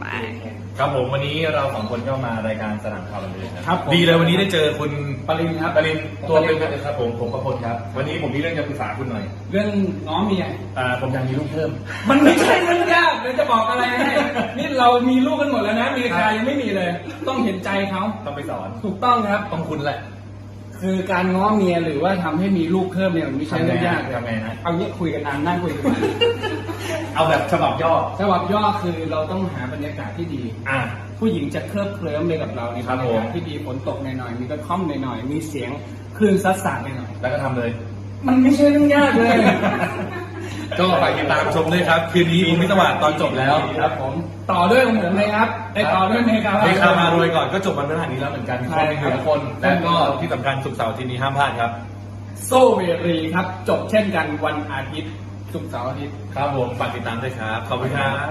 ไปครับผมวันนี้เราสองคนก็มารายการสนามข่าวบันเทิงนะครับผมดีเลยวันนี้ได้เจอคุณปรินครับปรินตัวเป็นครับผมผมประพลครับ วันนี้ผมมีเรื่องจะปรึกษาคุณหน่อย เรื่องง้อเมียอ่าผมอยากมีลูกเพิ่ม มันไม่ใช่เรื่องยากเลยจะบอกอะไรให้นี่เรามีลูกกันหมดแล้วนะอเมริกายังไม่มีเลย ต้องเห็นใจเขาต้องไปสอนถูกต้องครับต้องคุณแหละ คือการง้อเมียหรือว่าทำให้มีลูกเพิ่มเนี่ยมันไม่ใช่เรื่องยากเลยทำไงนะ เอาเนี้ยคุยกันนานนั่งคุยกันมาเอาแบบฉบับย่อฉบับย่อคือเราต้องหาบรรยากาศที่ดี อ่าผู้หญิงจะเคลิบเคลิ้มไปกับเราในครับบรรยากาศผมที่ดีฝนตกหน่อยๆมีกระท่อมหน่อยๆมีเสียงคลื่นซัดสาดหน่อยแล้วก็ทำเลย ๆมันไม่ใช่เรื่องยากเลย ก็ฝากติดตามชมด้วยครับ คืนนี้ผมมิสวัสดิ์ตอนจบแล้ว ครับผมต่อด้วยของผมเลยครับได้ต่อด้วยเมกาเมคามารวยก่อนก็จบวันพฤหัสนี้แล้วเหมือนกันใช่คนหนึ่งครับหนึ่งคน และก็ที่สำคัญสุกร์เสาร์อาที่นี้ห้ามพลาดครับ โซเวรีครับ จบเช่นกันวันอาทิตย์ศุกร์เสาร์อาทิตย์ครับผมฝากติดตามด้วยครับขอบคุณครับ